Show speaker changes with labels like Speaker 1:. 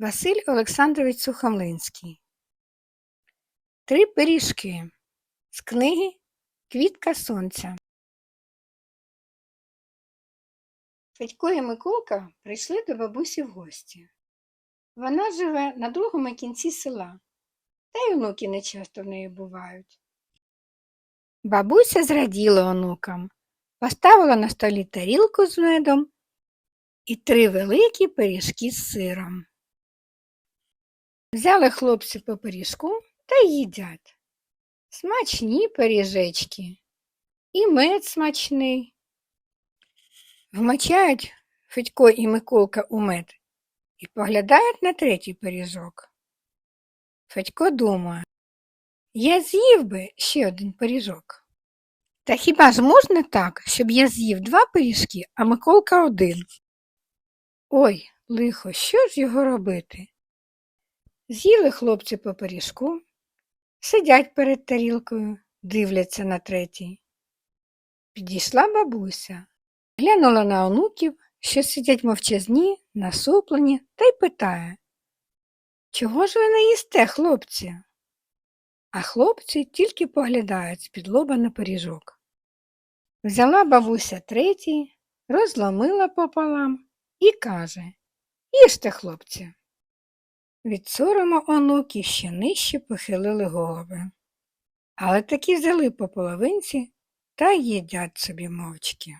Speaker 1: Василь Олександрович Сухомлинський. Три пиріжки з книги Квітка сонця. Федько і Миколка прийшли до бабусі в гості. Вона живе на другому кінці села, та й онуки не часто в неї бувають. Бабуся зраділа онукам, поставила на столі тарілку з медом і три великі пиріжки з сиром. Взяли хлопці по пиріжку та їдять. Смачні пиріжечки. І мед смачний. Вмочають Федько і Миколка у мед і поглядають на третій пиріжок. Федько думає, я з'їв би ще один пиріжок. Та хіба ж можна так, щоб я з'їв два пиріжки, а Миколка один? Ой, лихо, що ж його робити? З'їли хлопці по пиріжку, сидять перед тарілкою, дивляться на третій. Підійшла бабуся, глянула на онуків, що сидять мовчазні, насуплені, та й питає Чого ж ви не їсте, хлопці? А хлопці тільки поглядають з-під лоба на пиріжок. Взяла бабуся третій, розломила пополам і каже Їжте, хлопці. Від сорому онуки ще нижче похилили голови, але таки взяли по половинці та їдять собі мовчки.